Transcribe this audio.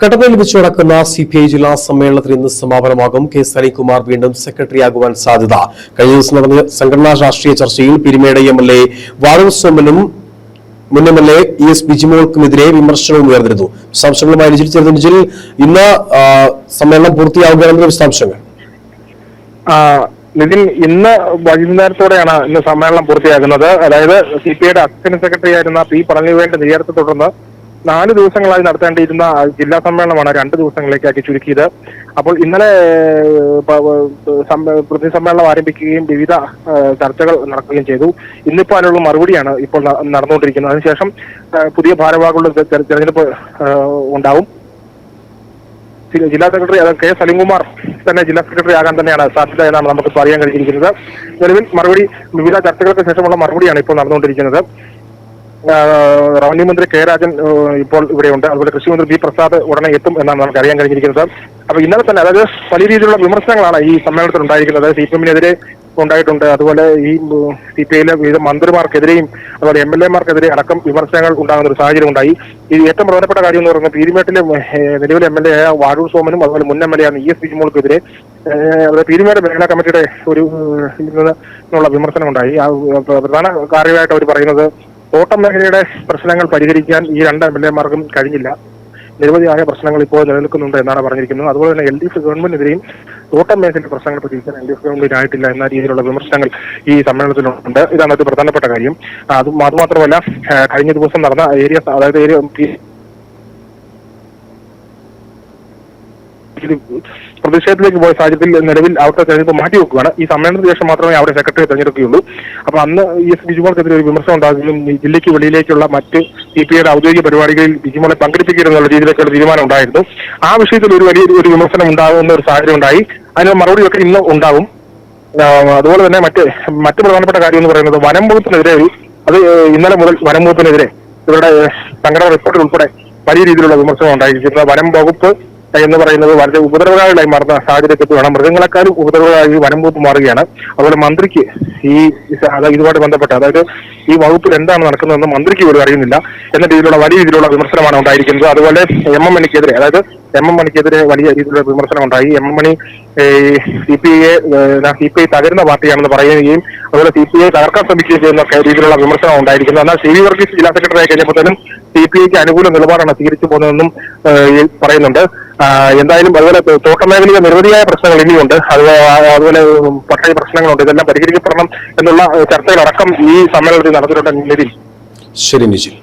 കട്ടപ്പനയിൽ വെച്ച് നടക്കുന്ന സി പി ഐ ജില്ലാ സമ്മേളനത്തിന് ഇന്ന് സമാപനമാകും. കെ സനികുമാർ വീണ്ടും സെക്രട്ടറിയാകുവാൻ സാധ്യത. കഴിഞ്ഞ ദിവസം നടന്ന സംഘടനാ രാഷ്ട്രീയ ചർച്ചയിൽ Peermade M L A Vazhoor മുൻ M L A E S ബിജിമോൾക്കുമെതിരെ വിമർശനവും ഉയർന്നിരുന്നു. വിശദാംശങ്ങളുമായി രചിച്ചു ചേർന്നു ലിജിൽ ഇന്ന് സമ്മേളനം പൂർത്തിയാവുകയാണെന്ന വിശദാംശങ്ങൾ? നിതിൻ ഇന്ന് വൈകുന്നേരത്തോടെയാണ് ഇന്ന് സമ്മേളനം പൂർത്തിയാകുന്നത്. അതായത് സി പി ഐയുടെ അസിസ്റ്റന്റ് സെക്രട്ടറി ആയിരുന്ന പി പളനിവേലിന്റെ നിര്യാണത്തെ തുടർന്ന് നാല് ദിവസങ്ങളായി നടത്തേണ്ടിയിരുന്ന ജില്ലാ സമ്മേളനമാണ് രണ്ട് ദിവസങ്ങളിലേക്കാക്കി ചുരുക്കിയത്. അപ്പോൾ ഇന്നലെ പ്രതിനിധി സമ്മേളനം ആരംഭിക്കുകയും വിവിധ ചർച്ചകൾ നടക്കുകയും ചെയ്തു. ഇന്നിപ്പോൾ അതിനുള്ള മറുപടിയാണ് ഇപ്പോൾ നടന്നുകൊണ്ടിരിക്കുന്നത്. അതിനുശേഷം പുതിയ ഭാരവാഹികളുടെ തെരഞ്ഞെടുപ്പ് ഉണ്ടാവും. ജില്ലാ സെക്രട്ടറി കെ സലിംകുമാർ തന്നെ ജില്ലാ സെക്രട്ടറി ആകാൻ തന്നെയാണ് സാധ്യത എന്നാണ് നമുക്ക് അറിയാൻ കഴിഞ്ഞിരിക്കുന്നത്. നിലവിൽ മറുപടി വിവിധ ചർച്ചകൾക്ക് ശേഷമുള്ള മറുപടിയാണ് ഇപ്പോൾ നടന്നുകൊണ്ടിരിക്കുന്നത്. റവന്യൂ മന്ത്രി കെ രാജൻ ഇപ്പോൾ ഇവിടെയുണ്ട്. അതുപോലെ കൃഷി മന്ത്രി ബി പ്രസാദ് ഉടനെ എത്തും എന്നാണ് നമുക്ക് അറിയാൻ കഴിഞ്ഞിരിക്കുന്നത്. അപ്പൊ ഇന്നലെ തന്നെ അതായത് വലിയ രീതിയിലുള്ള വിമർശനങ്ങളാണ് ഈ സമ്മേളനത്തിൽ ഉണ്ടായിരിക്കുന്നത്. അതായത് സി പി എമ്മിനെതിരെ ഉണ്ടായിട്ടുണ്ട്. അതുപോലെ ഈ സി പി ഐയിലെ വിവിധ മന്ത്രിമാർക്കെതിരെയും അതുപോലെ എം എൽ എമാർക്കെതിരെ അടക്കം വിമർശനങ്ങൾ ഉണ്ടാകുന്ന ഒരു സാഹചര്യം ഉണ്ടായി ഈ ഏറ്റവും പ്രധാനപ്പെട്ട കാര്യം എന്ന് പറയുന്നത് പീരിമേട്ടിലെ നിലവിലെ എം എൽ എ ആയ വാഴൂർ സോമനും അതുപോലെ മുൻ എം എൽ എ ആണ് ഇ എസ് ബിജിമോൾക്കെതിരെ അതായത് പീരിമേട് മേഖലാ കമ്മിറ്റിയുടെ ഒരു വിമർശനം ഉണ്ടായി പ്രധാന കാര്യമായിട്ട് അവർ പറയുന്നത് തോട്ടം മേഖലയുടെ പ്രശ്നങ്ങൾ പരിഹരിക്കാൻ ഈ രണ്ട് എം എൽ എമാർക്കും കഴിഞ്ഞില്ല. നിരവധിയായ പ്രശ്നങ്ങൾ ഇപ്പോൾ നിലനിൽക്കുന്നുണ്ട് എന്നാണ് പറഞ്ഞിരിക്കുന്നത്. അതുപോലെ തന്നെ എൽ ഡി എഫ് ഗവൺമെന്റിനെതിരെയും തോട്ടം മേഖലയുടെ പ്രശ്നങ്ങൾ പരിഹരിക്കാൻ എൽ ഡി എഫ് ഗവൺമെന്റ് ആയിട്ടില്ല എന്ന രീതിയിലുള്ള വിമർശനങ്ങൾ ഈ സമ്മേളനത്തിലുണ്ട്. ഇതാണ് ഒരു പ്രധാനപ്പെട്ട കാര്യം. അതും അതുമാത്രമല്ല കഴിഞ്ഞ ദിവസം നടന്ന ഏരിയ അതായത് ഏരിയ പ്രതിഷേധത്തിലേക്ക് പോയ സാഹചര്യത്തിൽ നിലവിൽ അവിടുത്തെ തെരഞ്ഞെടുപ്പ് മാറ്റിവെക്കുകയാണ് ഈ സമ്മേളനത്തിന് ശേഷം മാത്രമേ അവിടെ സെക്രട്ടറി തെരഞ്ഞെടുക്കുകയുള്ളൂ. അപ്പൊ അന്ന് ഈ എസ് ബിജുമോൾക്കെതിരെ ഒരു വിമർശനം ഉണ്ടാകുകയും ജില്ലയ്ക്ക് വെളിയിലേക്കുള്ള മറ്റ് സി പി ഐയുടെ ഔദ്യോഗിക പരിപാടികളിൽ ബിജുമോളെ പങ്കെടുപ്പിക്കരുതെന്നുള്ള രീതിയിലേക്കുള്ള തീരുമാനം ഉണ്ടായിരുന്നു. ആ വിഷയത്തിൽ ഒരു വലിയ ഒരു വിമർശനം ഉണ്ടാകുന്ന ഒരു സാഹചര്യം ഉണ്ടായി. അതിന് മറുപടിയൊക്കെ ഇന്ന് ഉണ്ടാവും അതുപോലെ തന്നെ മറ്റ് മറ്റ് പ്രധാനപ്പെട്ട കാര്യം എന്ന് പറയുന്നത് വനം വകുപ്പിനെതിരെ അത് ഇന്നലെ മുതൽ വനം വകുപ്പിനെതിരെ ഇവരുടെ സംഘടന റിപ്പോർട്ടിൽ ഉൾപ്പെടെ വലിയ രീതിയിലുള്ള വിമർശനം ഉണ്ടായിരിക്കുന്നത് വനം വകുപ്പ് എന്ന് പറയുന്നത് വളരെ ഉപദ്രവകാരികളായി മാറുന്ന സാഹചര്യത്തിൽ വേണം മൃഗങ്ങളെക്കാളും ഉപദ്രവകാരി വനം വകുപ്പ് മാറുകയാണ്. അതുപോലെ മന്ത്രിക്ക് ഈ ഇതുമായിട്ട് ബന്ധപ്പെട്ട അതായത് ഈ വകുപ്പിൽ എന്താണ് നടക്കുന്നതെന്ന് മന്ത്രിക്ക് പോലും അറിയുന്നില്ല എന്ന രീതിയിലുള്ള വലിയ രീതിയിലുള്ള വിമർശനമാണ് ഉണ്ടായിരിക്കുന്നത്. അതുപോലെ എം എം മണിക്കെതിരെ അതായത് എം എം മണിക്കെതിരെ വലിയ രീതിയിലുള്ള വിമർശനം ഉണ്ടായി. M M Mani C P ഐയെ സി പി ഐ തകരുന്ന പാർട്ടിയാണെന്ന് പറയുകയും അതുപോലെ സി പി ഐ തകർക്കാൻ ശ്രമിക്കുകയും ചെയ്യുന്ന രീതിയിലുള്ള വിമർശനം ഉണ്ടായിരിക്കുന്നത് എന്നാൽ സി വി വർഗീസ് ജില്ലാ സെക്രട്ടറി ആയി കഴിഞ്ഞപ്പോഴത്തേനും സി പി ഐക്ക് അനുകൂല നിലപാടാണ് സ്വീകരിച്ചു പോകുന്നതെന്നും പറയുന്നുണ്ട്. എന്തായാലും അതുപോലെ തോട്ടമേഖലയിലെ നിരവധിയായ പ്രശ്നങ്ങൾ ഇനിയുണ്ട്. അത് അതുപോലെ പട്ടയ പ്രശ്നങ്ങളുണ്ട്. ഇതെല്ലാം പരിഹരിക്കപ്പെടണം എന്നുള്ള ചർച്ചകളടക്കം ഈ സമ്മേളനത്തിൽ നടന്നിട്ടുണ്ട് നിലയിൽ ശരി നിജിൽ.